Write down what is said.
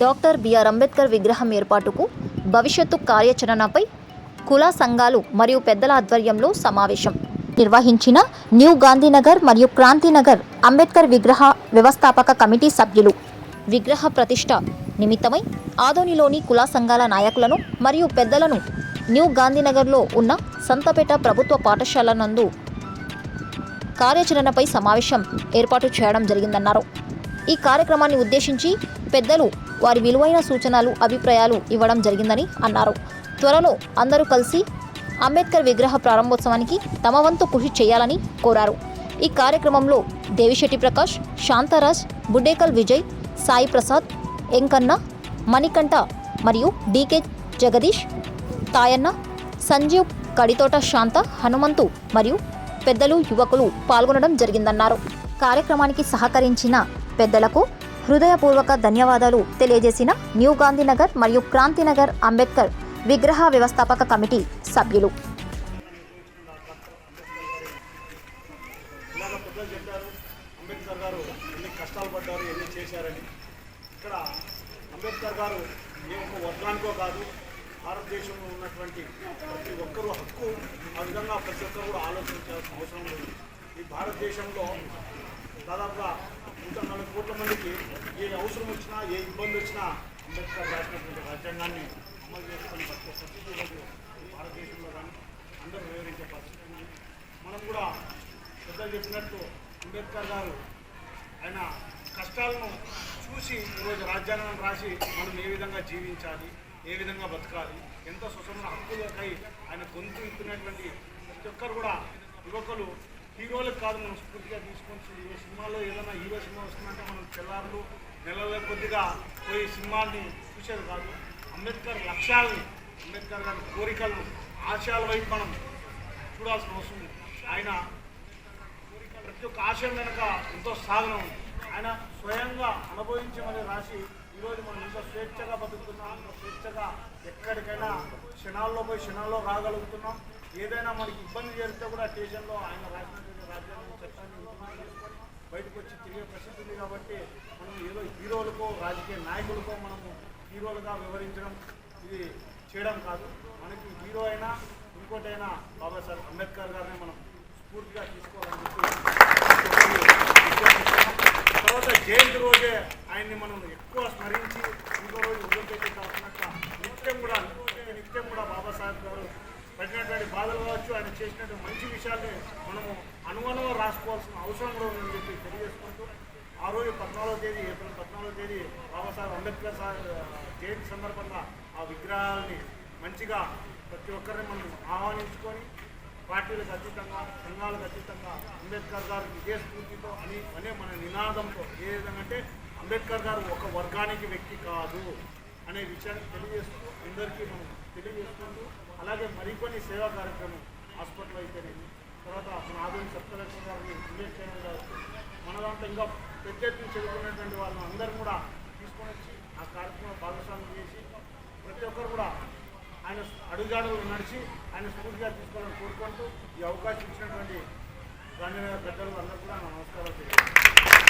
Doctor BR Ambedkar విగ్రహం ఏర్పాటుకు భవిష్యత్తు కార్యాచరణపై కుల సంఘాలు మరియు పెద్దల ఆధ్వర్యంలో సమావేశం. నిర్వహించిన న్యూ గాంధీనగర్ మరియు క్రాంతినగర్ అంబేద్కర్ విగ్రహ వ్యవస్థాపక కమిటీ సభ్యులు. విగ్రహ ప్రతిష్ట నిమిత్తమై ఆదోనిలోని కుల సంఘాల నాయకులను మరియు పెద్దలను న్యూ గాంధీనగర్లో ఉన్న సంతపేట ప్రభుత్వ పాఠశాల నందు కార్యాచరణపై సమావేశం ఏర్పాటు చేయడం జరిగిందన్నారు. ఈ కార్యక్రమాన్ని ఉద్దేశించి పెద్దలు వారి విలువైన సూచనలు అభిప్రాయాలు ఇవ్వడం జరిగిందని అన్నారు. త్వరలో అందరూ కలిసి అంబేద్కర్ విగ్రహ ప్రారంభోత్సవానికి తమ వంతు కృషి చేయాలని కోరారు. ఈ కార్యక్రమంలో దేవిశెట్టి ప్రకాష్ శాంతరాజ్ బుడ్డేకల్ విజయ్ సాయి ప్రసాద్ ఎంకన్న మణికంఠ మరియు డీకే జగదీష్ తాయన్న సంజీవ్ కడితోట శాంత హనుమంతు మరియు పెద్దలు యువకులు పాల్గొనడం జరిగిందన్నారు. కార్యక్రమానికి సహకరించిన పెద్దలకు హృదయపూర్వక ధన్యవాదాలు తెలియజేసిన న్యూ గాంధీనగర్ మరియు క్రాంతినగర్ అంబేద్కర్ విగ్రహ వ్యవస్థాపక కమిటీ సభ్యులు. అంబేద్కర్ గారు ఎన్ని కష్టాలు పడ్డారు ఎన్ని చేశారని. ఇక్కడ అంబేద్కర్ గారు ఏ ఒక్క వర్గానికో కాదు భారతదేశంలో ఉన్నటువంటి ప్రతి ఒక్కరూ హక్కు ఆ విధంగా ప్రతి ఒక్కరు కూడా ఆలోచించాల్సిన అవసరం లేదు. ఈ భారతదేశంలో దాదాపుగా నూట నలభై కోట్ల మందికి ఏ అవసరం వచ్చినా ఏ ఇబ్బంది వచ్చినా అంబేద్కర్ రాసినటువంటి రాజ్యాంగాన్ని అమలు చేసుకుని ప్రతి పరిస్థితి ఈ భారతదేశంలో కానీ అందరూ వివరించే పరిస్థితి మనం కూడా పెద్దలు చెప్పినట్టు అంబేద్కర్ గారు ఆయన కష్టాలను చూసి ఈరోజు రాజ్యాంగం రాసి మనం ఏ విధంగా జీవించాలి ఏ విధంగా బతకాలి ఎంత స్వతంత్ర హక్కులకై ఆయన గొంతు ఇస్తున్నటువంటి ప్రతి ఒక్కరు కూడా యువకులు హీరోలకు కాదు మనం స్ఫూర్తిగా తీసుకొని ఏ సినిమాలో ఏదైనా హీరో సినిమా వస్తుందంటే మనం తెల్లారులు నెలల కొద్దిగా పోయి సినిమాల్ని చూసేది కాదు. అంబేద్కర్ లక్ష్యాలని అంబేద్కర్ గారి కోరికలను ఆశయాల వైపు మనం చూడాల్సిన అవసరం ఆయన కోరిక ప్రతి ఒక్క ఆశయం వెనుక ఎంతో సాధన ఉంది. ఆయన స్వయంగా అనుభవించమని రాసి ఈరోజు మనం ఇంకా స్వేచ్ఛగా బతుకుతున్నాం స్వేచ్ఛగా ఎక్కడికైనా క్షణాల్లో పోయి క్షణాల్లో రాగలుగుతున్నాం. ఏదైనా మనకి ఇబ్బంది జరిగితే కూడా స్టేషన్లో ఆయన రాసినటువంటి రాజ్యాంగం చట్టాన్ని బయటకు వచ్చి తిరిగే పరిస్థితి ఉంది కాబట్టి మనం ఏదో హీరోలకో రాజకీయ నాయకులకో మనము హీరోలుగా వివరించడం ఇది చేయడం కాదు. మనకి హీరో అయినా ఇంకోటైనా బాబాసాహెబ్ అంబేద్కర్ గారిని మనం స్ఫూర్తిగా తీసుకోవాలని చెప్పి తర్వాత జయంతి రోజే ఆయన్ని మనం ఎక్కువ స్మరించి ఇంకో రోజు వదిలిపెట్టి కాకుండా నిత్యం కూడా నిత్యం కూడా బాబాసాహెబ్ గారు పడినటువంటి బాధలు కావచ్చు ఆయన చేసినటువంటి మంచి విషయాల్ని మనము అనుమానం రాసుకోవాల్సిన అవసరం కూడా ఉందని చెప్పి తెలియజేసుకుంటూ ఆ రోజు పద్నాలుగో తేదీ ఏప్రిల్ పద్నాలుగో తేదీ బాబాసాహెబ్ అంబేద్కర్ సార్ జయంతి సందర్భంగా ఆ విగ్రహాలని మంచిగా ప్రతి ఒక్కరిని మనం ఆహ్వానించుకొని పార్టీలకు అతీతంగా సంఘాలకు అతీతంగా అంబేద్కర్ గారు ఇదే స్ఫూర్తితో అని అనే మన నినాదంతో ఏ విధంగా అంటే అంబేద్కర్ గారు ఒక వర్గానికి వ్యక్తి కాదు అనే విషయాన్ని తెలియజేస్తూ అందరికీ మనం తెలియజేసుకుంటూ అలాగే మరికొన్ని సేవా కార్యక్రమం హాస్పిటల్ అయితేనేమి తర్వాత మన ఆధునిక సబ్ కలెక్టర్ గారిని విలేజ్ చేయడం కావచ్చు మన దాంట్లో ఇంకా పెద్ద ఎత్తున చదువుకున్నటువంటి వాళ్ళని అందరూ కూడా తీసుకొని వచ్చి ఆ కార్యక్రమం భాగస్వామ్యం చేసి ప్రతి ఒక్కరు కూడా ఆయన అడుగుజాడలు నడిచి ఆయన స్ఫూర్తిగా తీసుకోవాలని కోరుకుంటూ ఈ అవకాశం ఇచ్చినటువంటి గాంధీనగర్ పెద్దలు అందరూ కూడా నమస్కారాలు చేయాలి